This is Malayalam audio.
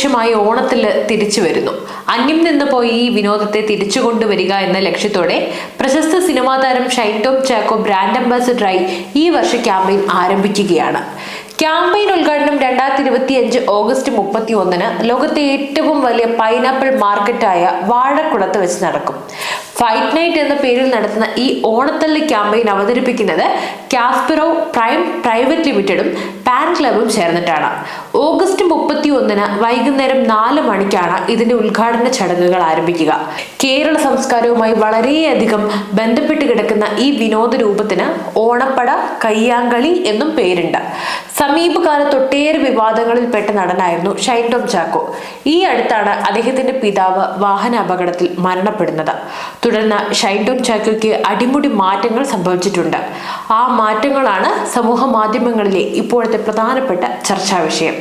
വർഷമായി ഓണത്തിൽ തിരിച്ചു വരുന്നു. അന്യം നിന്ന് പോയി ഈ വിനോദത്തെ തിരിച്ചു കൊണ്ടുവരിക എന്ന ലക്ഷ്യത്തോടെ പ്രശസ്ത സിനിമാ താരം ഷൈൻ ചാക്കോ ബ്രാൻഡ് അംബാസിഡറായി ഈ വർഷ ക്യാമ്പയിൻ ആരംഭിക്കുകയാണ്. ക്യാമ്പയിൻ ഉദ്ഘാടനം രണ്ടായിരത്തി ഇരുപത്തി അഞ്ച് ഓഗസ്റ്റ് മുപ്പത്തി ഒന്നിന് ലോകത്തെ ഏറ്റവും വലിയ പൈനാപ്പിൾ മാർക്കറ്റായ വാഴക്കുളത്ത് വെച്ച് നടക്കും. ഫൈറ്റ് നൈറ്റ് എന്ന പേരിൽ നടത്തുന്ന ഈ ഓണത്തല്ല് ക്യാമ്പയിൻ അവതരിപ്പിക്കുന്നത് കാസ്പിറോ പ്രൈം പ്രൈവറ്റ് ലിമിറ്റഡും പാൻ ക്ലബും ചേർന്നിട്ടാണ്. ഓഗസ്റ്റ് മുപ്പത്തി ഒന്നിന് വൈകുന്നേരം നാല് മണിക്കാണ് ഇതിന്റെ ഉദ്ഘാടന ചടങ്ങുകൾ ആരംഭിക്കുക. കേരള സംസ്കാരവുമായി വളരെയധികം ബന്ധപ്പെട്ട് കിടക്കുന്ന ഈ വിനോദ രൂപത്തിന് ഓണപ്പട കയ്യാങ്കളി എന്നും പേരുണ്ട്. സമീപകാലത്ത് ഒട്ടേറെ വിവാദങ്ങളിൽപ്പെട്ട നടനായിരുന്നു ഷൈൻ ചാക്കോ. ഈ അടുത്താണ് അദ്ദേഹത്തിന്റെ പിതാവ് വാഹന അപകടത്തിൽ മരണപ്പെടുന്നത്. തുടർന്ന് ടോം ചാക്കോയ്ക്ക് അടിമുടി മാറ്റങ്ങൾ സംഭവിച്ചിട്ടുണ്ട്. ആ മാറ്റങ്ങളാണ് സമൂഹ മാധ്യമങ്ങളിലെ ഇപ്പോഴത്തെ പ്രധാനപ്പെട്ട ചർച്ചാ വിഷയം.